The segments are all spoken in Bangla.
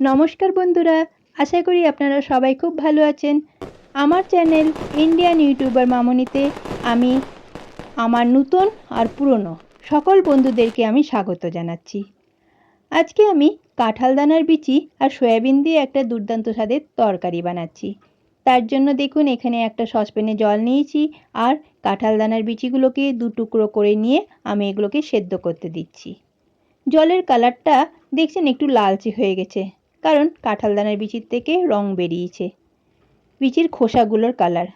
নমস্কার বন্ধুরা, আশা করি আপনারা সবাই খুব ভালো আছেন। আমার চ্যানেল ইন্ডিয়ান ইউটিউবার মামনিতে আমি আমার নূতন আর পুরনো সকল বন্ধুদেরকে আমি স্বাগত জানাচ্ছি। আজকে আমি কাঁঠাল দানার বিচি আর সয়াবিন দিয়ে একটা দুর্দান্ত স্বাদের তরকারি বানাচ্ছি। তার জন্য দেখুন, এখানে একটা সসপ্যানে জল নিয়েছি আর কাঁঠাল দানার বিচিগুলোকে দু টুকরো করে নিয়ে আমি এগুলোকে সেদ্ধ করতে দিচ্ছি। জলের কালারটা দেখছেন একটু লালচে হয়ে গেছে। কারণ কাঁঠাল দানার বিচির থেকে রং বেরিয়েছে। বিচির খোসাগুলোর কালার।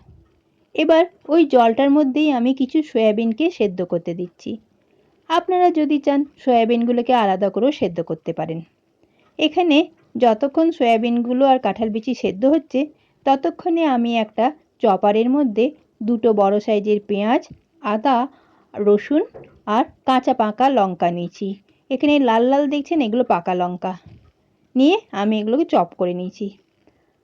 এবার ওই জলটার মধ্যেই আমি কিছু সয়াবিনকে সেদ্ধ করতে দিচ্ছি। আপনারা যদি চান সয়াবিনগুলোকে আলাদা করেও সেদ্ধ করতে পারেন। এখানে যতক্ষণ সয়াবিনগুলো আর কাঁঠাল বিচি সেদ্ধ হচ্ছে, ততক্ষণে আমি একটা চপারের মধ্যে দুটো বড় সাইজের পেঁয়াজ, আদা, রসুন আর কাঁচা পাকা লঙ্কা নিয়েছি। এখানে লাল লাল দেখছেন, এগুলো পাকা লঙ্কা। নিয়ে আমি এগুলোকে চপ করে নিয়েছি।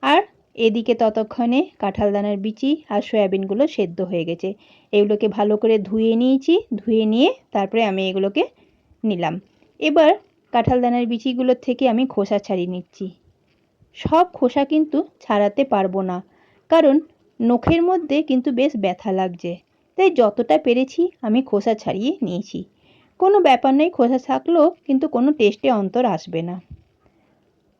আর এদিকে ততক্ষণে কাঁঠাল দানার বিচি আর সয়াবিনগুলো সেদ্ধ হয়ে গেছে। এগুলোকে ভালো করে ধুয়ে নিয়েছি, ধুয়ে নিয়ে তারপরে আমি এগুলোকে নিলাম। এবার কাঁঠাল দানার বিচিগুলোর থেকে আমি খোসা ছাড়িয়ে নিচ্ছি। সব খোসা কিন্তু ছাড়াতে পারব না, কারণ নখের মধ্যে কিন্তু বেশ ব্যথা লাগছে। তাই যতটা পেরেছি আমি খোসা ছাড়িয়ে নিয়েছি। কোনো ব্যাপার নয়, খোসা থাকলেও কিন্তু কোনো টেস্টে অন্তর আসবে না।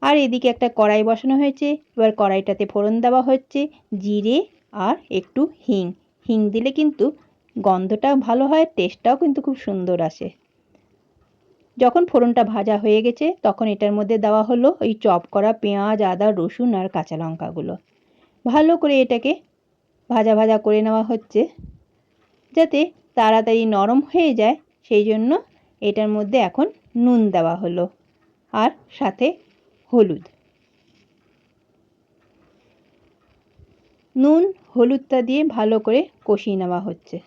আর এদিকে একটা কড়াই বসানো হয়েছে। এবার কড়াইটাতে ফোড়ন দেওয়া হচ্ছে জিরে আর একটু হিং। হিং দিলে কিন্তু গন্ধটা ভালো হয় টেস্টটাও কিন্তু খুব সুন্দর আসে। যখন ফোড়নটা ভাজা হয়ে গেছে, তখন এটার মধ্যে দেওয়া হলো ওই চপ করা পেঁয়াজ, আদা, রসুন আর কাঁচা লঙ্কাগুলো। ভালো করে এটাকে ভাজা ভাজা করে নেওয়া হচ্ছে, যাতে তাড়াতাড়ি নরম হয়ে যায়। সেই জন্য এটার মধ্যে এখন নুন দেওয়া হলো। আর সাথে হলুদ। নুন, হলুদটা দিয়ে ভালো করে কষিয়ে নেওয়া হচ্ছে।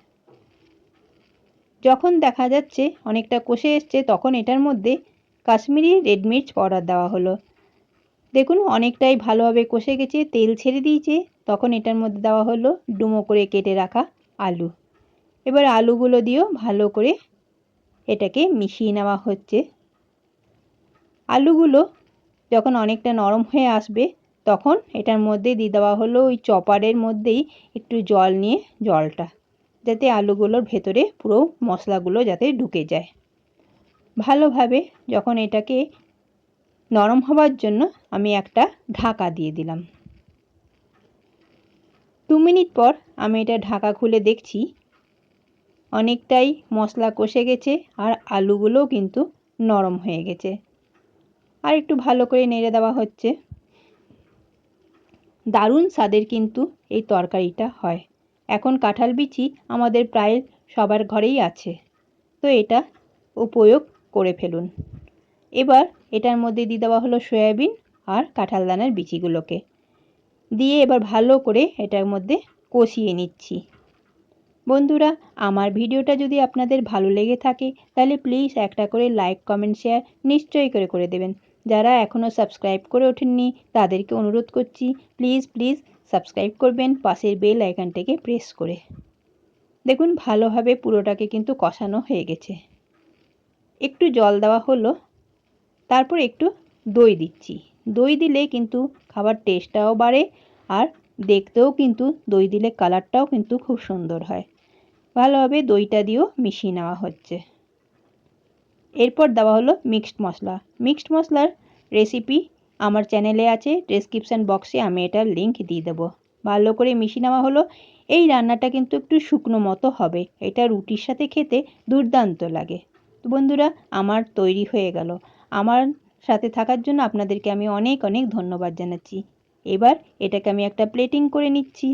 যখন দেখা যাচ্ছে অনেকটা কষে এসছে, তখন এটার মধ্যে কাশ্মীরি রেড মির্চ পাউডার দেওয়া হলো। দেখুন, অনেকটাই ভালোভাবে কষে গেছে, তেল ছেড়ে দিয়েছে। তখন এটার মধ্যে দেওয়া হলো ডুমো করে কেটে রাখা আলু। এবার আলুগুলো দিয়েও ভালো করে এটাকে মিশিয়ে নেওয়া হচ্ছে। আলুগুলো যখন অনেকটা নরম হয়ে আসবে, তখন এটার মধ্যে দিয়ে দেওয়া হলো ওই চপারের মধ্যেই একটু জল নিয়ে জলটা, যাতে আলুগুলোর ভেতরে পুরো মশলাগুলো যাতে ঢুকে যায়। ভালোভাবে যখন এটাকে নরম হওয়ার জন্য আমি একটা ঢাকা দিয়ে দিলাম। দু মিনিট পর আমি এটা ঢাকা খুলে দেখছি, অনেকটাই মশলা কষে গেছে আর আলুগুলোও কিন্তু নরম হয়ে গেছে। আর একটু ভালো করে নেড়ে দেওয়া হচ্ছে। দারুণ স্বাদের কিন্তু এই তরকারিটা হয়। এখন কাঁঠাল বিচি আমাদের প্রায় সবার ঘরেই আছে। তো এটা উপয়োগ করে ফেলুন। এবার এটার মধ্যে দিয়ে দেওয়া হলো সয়াবিন আর কাঁঠাল দানার বিচিগুলোকে। দিয়ে এবার ভালো করে এটার মধ্যে কষিয়ে নিচ্ছি। বন্ধুরা, আমার ভিডিওটা যদি আপনাদের ভালো লেগে থাকে, তাহলে প্লিজ একটা করে লাইক কমেন্ট শেয়ার নিশ্চয়ই করে করে দেবেন। যারা এখনও সাবস্ক্রাইব করে ওঠেননি, তাদেরকে অনুরোধ করছি, প্লিজ প্লিজ সাবস্ক্রাইব করবেন, পাশের বেল আইকনটাকে প্রেস করে। দেখুন, ভালোভাবে পুরোটাকে কিন্তু কষানো হয়ে গেছে। একটু জল দেওয়া হলো, তারপর একটু দই দিচ্ছি। দই দিলে কিন্তু খাবার টেস্টটাও বাড়ে আর দেখতেও কিন্তু দই দিলে কালারটাও কিন্তু খুব সুন্দর হয়। ভালোভাবে দইটা দিয়েও মিশিয়ে নেওয়া হচ্ছে। এরপর দেওয়া হলো মিক্সড মশলা। মিক্সড মশলার রেসিপি আমার চ্যানেলে আছে ডেসক্রিপশান বক্সে আমি এটার লিঙ্ক দিয়ে দেবো। ভালো করে মিশিয়ে নেওয়া হলো। এই রান্নাটা কিন্তু একটু শুকনো মতো হবে। এটা রুটির সাথে খেতে দুর্দান্ত লাগে। তো বন্ধুরা, আমার তৈরি হয়ে গেল। আমার সাথে থাকার জন্য আপনাদেরকে আমি অনেক অনেক ধন্যবাদ জানাচ্ছি। এবার এটাকে আমি একটা প্লেটিং করে নিচ্ছি।